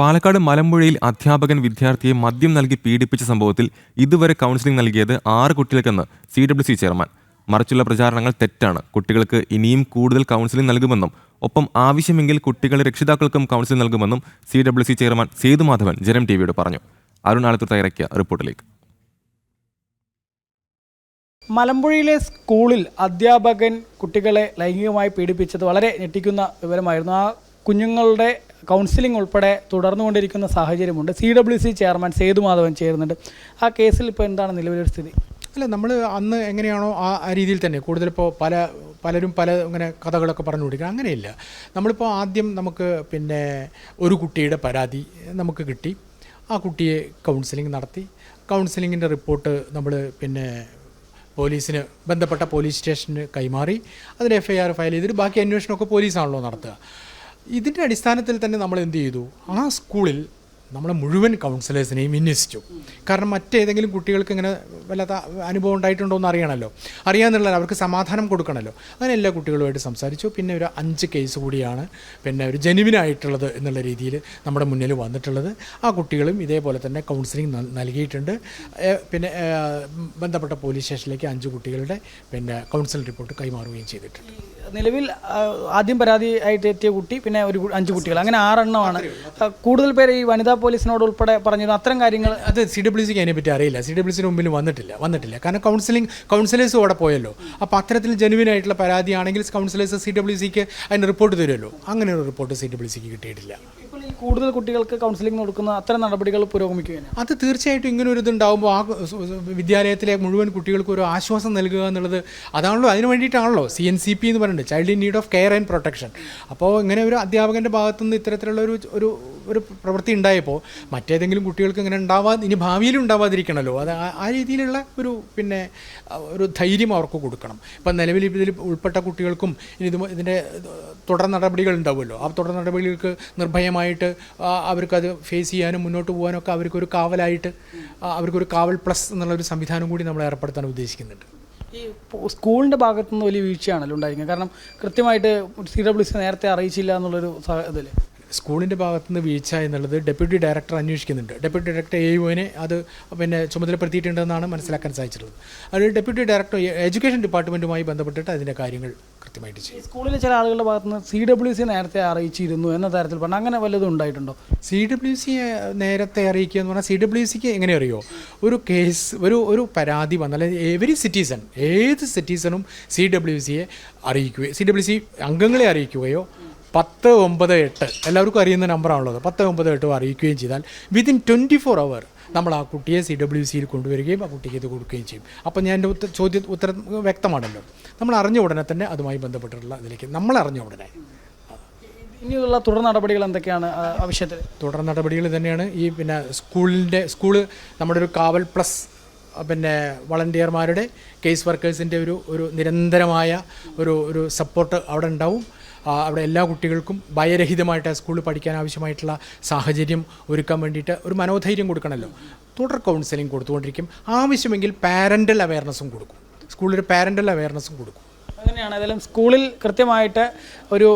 പാലക്കാട് മലമ്പുഴയിൽ അധ്യാപകൻ വിദ്യാർത്ഥിയെ മദ്യം നൽകി പീഡിപ്പിച്ച സംഭവത്തിൽ ഇതുവരെ കൗൺസിലിംഗ് നൽകിയത് ആറ് കുട്ടികൾക്കെന്ന് സി ഡബ്ല്യു സി ചെയർമാൻ. മറിച്ചുള്ള പ്രചാരണങ്ങൾ തെറ്റാണ്. കുട്ടികൾക്ക് ഇനിയും കൂടുതൽ കൗൺസിലിംഗ് നൽകുമെന്നും ഒപ്പം ആവശ്യമെങ്കിൽ കുട്ടികളുടെ രക്ഷിതാക്കൾക്കും കൗൺസിലിംഗ് നൽകുമെന്നും C W C chairman Sethumadhavan Janam T വിയോട് പറഞ്ഞു. അരുൺ തയ്യാറാക്കിയ റിപ്പോർട്ടിലേക്ക്. മലമ്പുഴയിലെ സ്കൂളിൽ അധ്യാപകൻ കുട്ടികളെ ലൈംഗികമായി പീഡിപ്പിച്ചത് വളരെ ഞെട്ടിക്കുന്ന വിവരമായിരുന്നു. ആ കുഞ്ഞുങ്ങളുടെ കൗൺസിലിംഗ് ഉൾപ്പെടെ തുടർന്നുകൊണ്ടിരിക്കുന്ന സാഹചര്യമുണ്ട്. C W C chairman Sethumadhavan ചേരുന്നുണ്ട്. ആ കേസിൽ ഇപ്പോൾ എന്താണ് നിലവിലെ സ്ഥിതി? അല്ല നമ്മൾ അന്ന് എങ്ങനെയാണോ ആ രീതിയിൽ തന്നെ കൂടുതലിപ്പോൾ പല പലരും പല ഇങ്ങനെ കഥകളൊക്കെ പറഞ്ഞു കൊടുക്കുക. അങ്ങനെയില്ല. നമ്മളിപ്പോൾ ആദ്യം നമുക്ക് പിന്നെ ഒരു കുട്ടിയുടെ പരാതി നമുക്ക് കിട്ടി. ആ കുട്ടിയെ കൗൺസിലിംഗ് നടത്തി. കൗൺസിലിങ്ങിന്റെ റിപ്പോർട്ട് നമ്മൾ പിന്നെ പോലീസിന് ബന്ധപ്പെട്ട പോലീസ് സ്റ്റേഷന് കൈമാറി. അതിന് എഫ് ഐ ആർ ഫയൽ ചെയ്തിട്ട് ബാക്കി അന്വേഷണമൊക്കെ പോലീസാണല്ലോ നടത്തുക. ഇതിന്റെ അടിസ്ഥാനത്തിൽ തന്നെ നമ്മൾ എന്ത് ചെയ്തു? ആ സ്കൂളിൽ നമ്മളെ മുഴുവൻ കൗൺസിലേഴ്സിനെയും വിന്യസിച്ചു. കാരണം മറ്റേതെങ്കിലും കുട്ടികൾക്ക് ഇങ്ങനെ വല്ലാത്ത അനുഭവം ഉണ്ടായിട്ടുണ്ടോ എന്ന് അറിയണമല്ലോ. അറിയാമെന്നുള്ള അവർക്ക് സമാധാനം കൊടുക്കണമല്ലോ. അങ്ങനെ എല്ലാ കുട്ടികളുമായിട്ട് സംസാരിച്ചു. പിന്നെ ഒരു അഞ്ച് കേസ് കൂടിയാണ് പിന്നെ ഒരു ജനുവിനായിട്ടുള്ളത് എന്നുള്ള രീതിയിൽ നമ്മുടെ മുന്നിൽ വന്നിട്ടുള്ളത്. ആ കുട്ടികളും ഇതേപോലെ തന്നെ കൗൺസിലിംഗ് നൽ- നൽകിയിട്ടുണ്ട്. പിന്നെ ബന്ധപ്പെട്ട പോലീസ് സ്റ്റേഷനിലേക്ക് അഞ്ച് കുട്ടികളുടെ പിന്നെ കൗൺസിൽ റിപ്പോർട്ട് കൈമാറുകയും ചെയ്തിട്ടുണ്ട്. നിലവിൽ ആദ്യം പരാതി ആയിട്ട് എത്തിയ കുട്ടി പിന്നെ ഒരു അഞ്ച് കുട്ടികൾ. അങ്ങനെ ആറെണ്ണമാണ്. കൂടുതൽ പേര് ഈ വനിതാ പോലീസിനോട് ഉൾപ്പെടെ പറഞ്ഞിരുന്നു അത്തരം കാര്യങ്ങൾ അത് സി ഡബ്ല്യു സിക്ക് അതിനെപ്പറ്റി അറിയില്ല. സി ഡബ്ല്യു സിന് മുമ്പിൽ വന്നിട്ടില്ല. വന്നിട്ടില്ല. കാരണം കൗൺസിലിംഗ് കൗൺസിലേഴ്സും അവിടെ പോയല്ലോ. അപ്പോൾ അത്തരത്തിൽ ജെനുവിൻ ആയിട്ടുള്ള പരാതിയാണെങ്കിൽ കൗൺസിലേഴ്സ് സി ഡബ്ല്യു സിക്ക് അതിന് റിപ്പോർട്ട് തരുമല്ലോ. അങ്ങനെ ഒരു റിപ്പോർട്ട് സി ഡബ്ല്യു സിക്ക് കിട്ടിയിട്ടില്ല. കൂടുതൽ കുട്ടികൾക്ക് കൗൺസിലിംഗ് കൊടുക്കുന്ന അത്തരം നടപടികൾ പുരോഗമിക്കുകയാണ്. അത് തീർച്ചയായിട്ടും ഇങ്ങനെ ഒരു ഇതുണ്ടാകുമ്പോൾ ആ വിദ്യാലയത്തിലെ മുഴുവൻ കുട്ടികൾക്കും ഒരു ആശ്വാസം നൽകുക എന്നുള്ളത് അതാണല്ലോ അതിന് വേണ്ടിയിട്ടാണല്ലോ സി എൻ സി പി എന്ന് പറയുന്നത് child in need of care and protection അപ്പോൾ ഇങ്ങനെ ഒരു അധ്യാപകന്റെ ഭാഗത്തുനിന്ന് ഇത്തരത്തിലുള്ള ഒരു ഒരു ഒരു പ്രവൃത്തി ഉണ്ടായപ്പോൾ മറ്റേതെങ്കിലും കുട്ടികൾക്ക് ഇങ്ങനെ ഉണ്ടാവാ ഇനി ഭാവിയിൽ ഉണ്ടാവാതിരിക്കണമല്ലോ അത് ആ- രീതിയിലുള്ള ഒരു പിന്നെ ഒരു ധൈര്യം അവർക്ക് കൊടുക്കണം. ഇപ്പം നിലവിൽ ഇതിൽ ഉൾപ്പെട്ട കുട്ടികൾക്കും ഇനി ഇത് ഇതിന്റെ തുടർ നടപടികൾ ഉണ്ടാവുമല്ലോ. ആ തുടർ നടപടികൾക്ക് നിർഭയമായിട്ട് ആ, അവർക്കത് ഫേസ് ചെയ്യാനും മുന്നോട്ട് പോകാനും ഒക്കെ അവർക്കൊരു കാവലായിട്ട് അവർക്കൊരു കാവൽ പ്ലസ് എന്നുള്ളൊരു സംവിധാനം കൂടി നമ്മൾ ഏർപ്പെടുത്താൻ ഉദ്ദേശിക്കുന്നുണ്ട്. ഈ സ്കൂളിന്റെ ഭാഗത്തുനിന്ന് വലിയ വീഴ്ചയാണല്ലോ ഉണ്ടായിരിക്കുന്നത്. കാരണം കൃത്യമായിട്ട് സി ഡബ്ല്യു സി നേരത്തെ അറിയിച്ചില്ല എന്നുള്ളൊരു ഇതിൽ. സ്കൂളിന്റെ ഭാഗത്തുനിന്ന് വീഴ്ച എന്നുള്ളത് ഡെപ്യൂട്ടി ഡയറക്ടർ അന്വേഷിക്കുന്നുണ്ട്. ഡെപ്യൂട്ടി ഡയറക്ടർ എ യുവിനെ അത് പിന്നെ ചുമതലപ്പെടുത്തിയിട്ടുണ്ടെന്നാണ് മനസ്സിലാക്കാൻ സാധിച്ചിട്ടുള്ളത്. അത് ഡെപ്യൂട്ടി ഡയറക്ടർ എഡ്യൂക്കേഷൻ ഡിപ്പാർട്ട്മെന്റുമായി ബന്ധപ്പെട്ടിട്ട് അതിന്റെ കാര്യങ്ങൾ കൃത്യമായിട്ട് ചെയ്യും. സ്കൂളിലെ ചില ആളുകളുടെ ഭാഗത്ത് നിന്ന് സി ഡബ്ല്യു സി നേരത്തെ അറിയിച്ചിരുന്നു എന്ന തരത്തിൽ പറഞ്ഞു. അങ്ങനെ വല്ലതും ഉണ്ടായിട്ടുണ്ടോ? സി ഡബ്ല്യു സി നേരത്തെ അറിയിക്കുക എന്ന് പറഞ്ഞാൽ സി ഡബ്ല്യു സിക്ക് എങ്ങനെ അറിയോ? ഒരു കേസ് ഒരു ഒരു പരാതി വന്നാൽ എവരി സിറ്റിസൺ ഏത് സിറ്റിസണും സി ഡബ്ല്യു സിയെ അറിയിക്കുകയോ സി ഡബ്ല്യു സി അംഗങ്ങളെ അറിയിക്കുകയോ പത്ത് ഒമ്പത് എട്ട്. എല്ലാവർക്കും അറിയുന്ന നമ്പറാണുള്ളത്. പത്ത് ഒമ്പത് എട്ടോ അറിയിക്കുകയും ചെയ്താൽ വിതിൻ ട്വന്റി ഫോർ അവർ നമ്മൾ ആ കുട്ടിയെ സി ഡബ്ല്യു സിയിൽ കൊണ്ടുവരികയും ആ കുട്ടിക്ക് ഇത് കൊടുക്കുകയും ചെയ്യും. അപ്പോൾ ഞാൻ എന്റെ ഉത്ത ചോദ്യ ഉത്തരം വ്യക്തമാണല്ലോ. നമ്മൾ അറിഞ്ഞ ഉടനെ തന്നെ അതുമായി ബന്ധപ്പെട്ടിട്ടുള്ള ഇതിലേക്ക് നമ്മൾ അറിഞ്ഞ ഉടനെ. ഇനിയുള്ള തുടർ നടപടികൾ എന്തൊക്കെയാണ്? ആവശ്യത്തിൽ തുടർ നടപടികൾ തന്നെയാണ് ഈ പിന്നെ സ്കൂളിന്റെ സ്കൂൾ നമ്മുടെ ഒരു കാവൽ പ്ലസ് പിന്നെ വളണ്ടിയർമാരുടെ കേസ് വർക്കേഴ്സിന്റെ ഒരു ഒരു നിരന്തരമായ ഒരു ഒരു സപ്പോർട്ട് അവിടെ ഉണ്ടാവും. അവിടെ എല്ലാ കുട്ടികൾക്കും ഭയരഹിതമായിട്ട് സ്കൂളിൽ പഠിക്കാൻ ആവശ്യമായിട്ടുള്ള സാഹചര്യം ഒരുക്കാൻ വേണ്ടിയിട്ട് ഒരു മനോധൈര്യം കൊടുക്കണമല്ലോ. തുടർ കൗൺസിലിംഗ് കൊടുത്തുകൊണ്ടിരിക്കും. ആവശ്യമെങ്കിൽ പാരന്റൽ അവയർനെസ്സും കൊടുക്കും. സ്കൂളിൽ പാരന്റൽ അവയർനെസ്സും കൊടുക്കും. അങ്ങനെയാണ് ഏതായാലും സ്കൂളിൽ കൃത്യമായിട്ട് ഒരു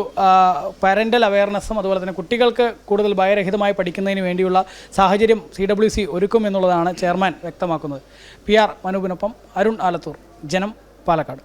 പാരന്റൽ അവയർനെസ്സും അതുപോലെ തന്നെ കുട്ടികൾക്ക് കൂടുതൽ ഭയരഹിതമായി പഠിക്കുന്നതിന് വേണ്ടിയുള്ള സാഹചര്യം സി ഡബ്ല്യു സി ഒരുക്കും എന്നുള്ളതാണ് ചെയർമാൻ വ്യക്തമാക്കുന്നത്. പി ആർ മനൂപിനൊപ്പം അരുൺ ആലത്തൂർ ജനം പാലക്കാട്.